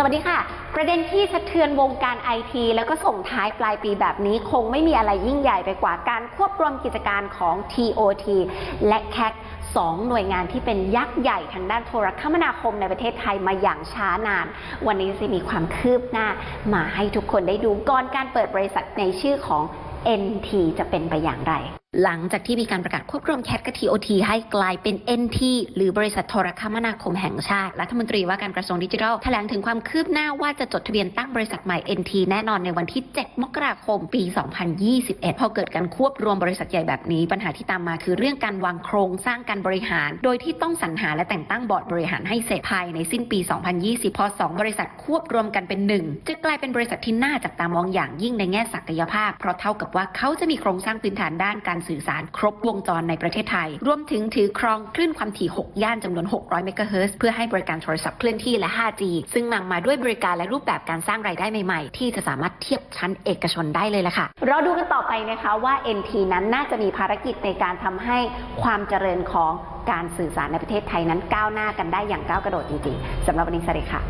สวัสดีค่ะ ประเด็นที่สะเทือนวงการไอทีแล้วก็ส่งท้ายปลายปีแบบนี้ คงไม่มีอะไรยิ่งใหญ่ไปกว่าการควบรวมกิจการของ TOT และ CAC สองหน่วยงานที่เป็นยักษ์ใหญ่ทางด้านโทรคมนาคมในประเทศไทยมาอย่างช้านาน วันนี้จะมีความคืบหน้า มาให้ทุกคนได้ดูก่อนการเปิดบริษัทในชื่อของ NT จะเป็นไปอย่างไร หลังจากที่มีการประกาศควบรวมแคทกับ TOT ให้กลายเป็น NT หรือบริษัทโทรคมนาคมแห่งชาติ รัฐมนตรีว่าการกระทรวงดิจิทัลแถลงถึงความคืบหน้าว่าจะจดทะเบียนตั้งบริษัทใหม่ NT แน่นอนในวันที่ 7 มกราคม ปี 2021 พอเกิดการควบรวมบริษัทใหญ่แบบนี้ ปัญหาที่ตามมาคือเรื่องการวางโครงสร้างการบริหาร โดยที่ต้องสรรหาและแต่งตั้งบอร์ดบริหารให้เสร็จภายในสิ้นปี 2020 พอสองบริษัทควบรวมกันเป็นหนึ่งจะกลายเป็นบริษัทที่น่าจับตามองอย่างยิ่งในแง่ศักยภาพเพราะเท่ากับว่าเขาจะมีโครงสร้างพื้นฐานด้านการสื่อสารครบวงจรในประเทศไทย รวมถึงถือครองคลื่นความถี่ 6 ย่านจำนวน 600 เมกะเฮิรตซ์เพื่อให้บริการโทรศัพท์เคลื่อนที่และ 5G ซึ่งนำมาด้วยบริการและรูปแบบการสร้างรายได้ใหม่ๆ ที่จะสามารถเทียบชั้นเอกชนได้เลยล่ะค่ะ เราดูกันต่อไปนะคะว่า NT นั้นน่าจะมีภารกิจในการทำให้ความเจริญของการสื่อสารในประเทศไทยนั้นก้าวหน้ากันได้อย่างก้าวกระโดดจริงๆสำหรับวันนี้สวัสดีค่ะ